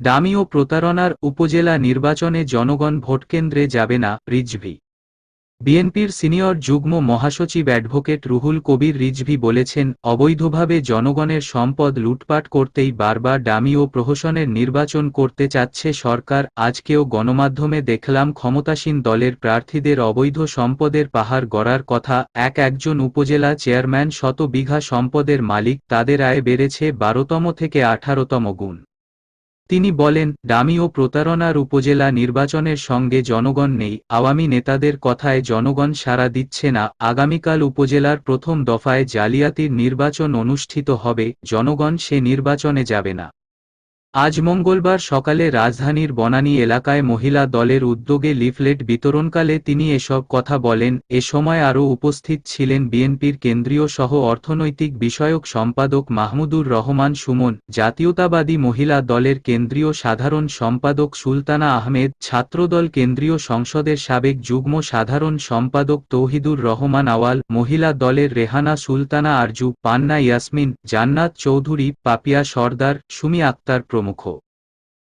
দামি ও প্রতারণার উপজেলা নির্বাচনে জনগণ ভোটকেন্দ্রে যাবে না, রিজভি। বিএনপির সিনিয়র যুগ্ম মহাসচিব অ্যাডভোকেট রুহুল কবির রিজভি বলেছেন, অবৈধভাবে জনগণের সম্পদ লুটপাট করতেই বারবার ডামি ও প্রহসনের নির্বাচন করতে চাচ্ছে সরকার, আজকেও গণমাধ্যমে দেখলাম ক্ষমতাসীন দলের প্রার্থীদের অবৈধ সম্পদের পাহাড় গড়ার কথা, এক একজন উপজেলা চেয়ারম্যান শত বিঘা সম্পদের মালিক, তাদের আয় বেড়েছে বারোতম থেকে আঠারোতম গুণ। তিনি বলেন ডামি ও প্রতারণার উপজেলা নির্বাচনের সঙ্গে জনগণ নেই। আওয়ামী নেতাদের কথায় জনগণ সাড়া দিচ্ছে না। আগামীকাল উপজেলার প্রথম দফায় জালিয়াতির নির্বাচন অনুষ্ঠিত হবে। জনগণ সে নির্বাচনে যাবে না। আজ মঙ্গলবার সকালে রাজধানীর বনানী এলাকায় মহিলা দলের উদ্যোগে লিফলেট বিতরণকালে তিনি এসব কথা বলেন। এ সময় আরও উপস্থিত ছিলেন বিএনপির কেন্দ্রীয় সহ অর্থনৈতিক বিষয়ক সম্পাদক মাহমুদুর রহমান সুমন, জাতীয়তাবাদী মহিলা দলের কেন্দ্রীয় সাধারণ সম্পাদক সুলতানা আহমেদ, ছাত্রদল কেন্দ্রীয় সংসদের সাবেক যুগ্ম সাধারণ সম্পাদক তৌহিদুর রহমান আওয়াল, মহিলা দলের রেহানা সুলতানা আরজু, পান্না ইয়াসমিন, জান্নাত চৌধুরী, পাপিয়া সর্দার, সুমি আক্তার প্রমুখ